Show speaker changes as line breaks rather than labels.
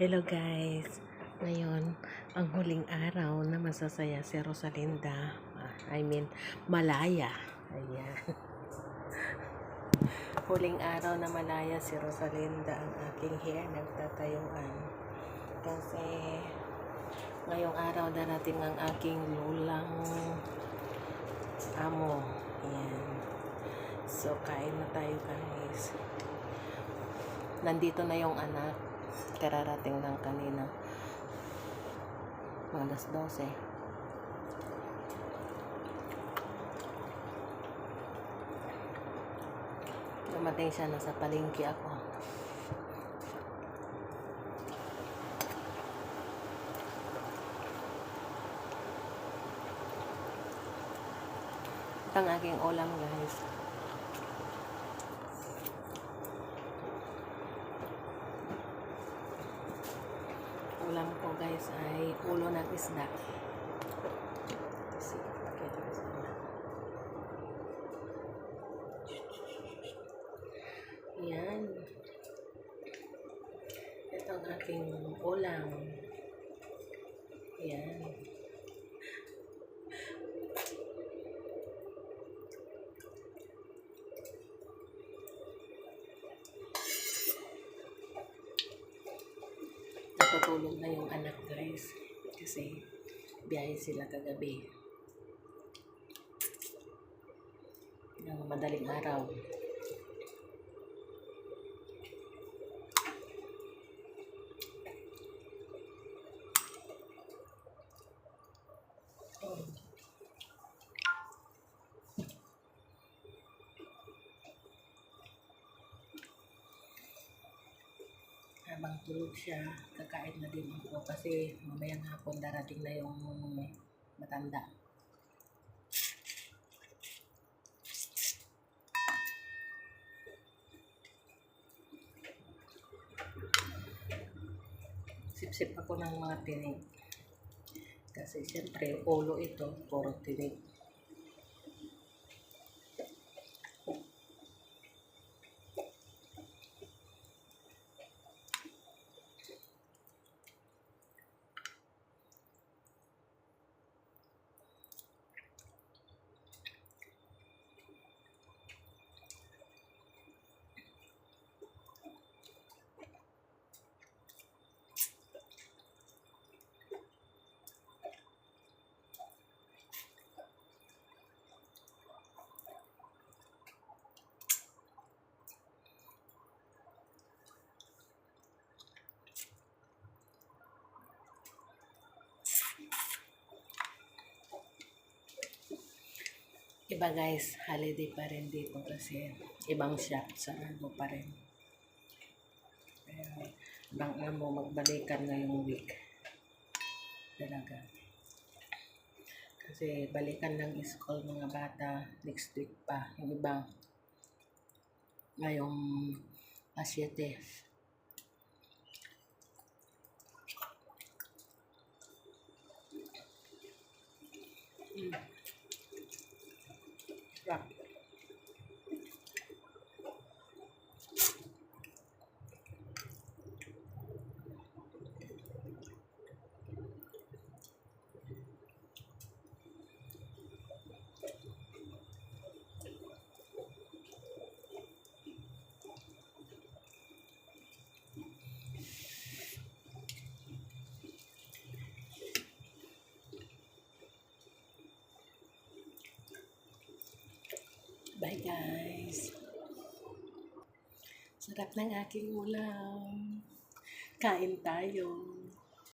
Hello guys! Ngayon, ang huling araw na masasaya si Rosalinda. Ah, I mean, Malaya. Ayan. huling araw na Malaya si Rosalinda ang aking hair nagtatayuan. Kasi ngayong araw darating ang aking lulang amo. Ayan. So, kain na tayo guys. Nandito na yung anak. Kararating lang kanina. Alas 12. Dumating siya, nasa palengke ako. Ang aking ulam guys. Ulam ko guys ay ulo ng isda. Yan. Ito ang aking ulam. Yan. Natutulog na yung anak guys. Kasi biyahe sila kagabi. Ng madaling araw habang tulog siya, kakain na din ako kasi mamayang hapon darating na yung matanda. Sip-sip ako ng mga tinig. Kasi siyempre, ulo ito, puro tinig. Iba guys, holiday pa rin dito kasi ibang shop sa ano pa rin. Kaya, ibang amo magbalikan ngayong week. Talaga. Kasi balikan ng school mga bata next week pa. Yung iba ngayong asyete. Sarap. Guys. Sarap ng aking ulam. Kain tayo.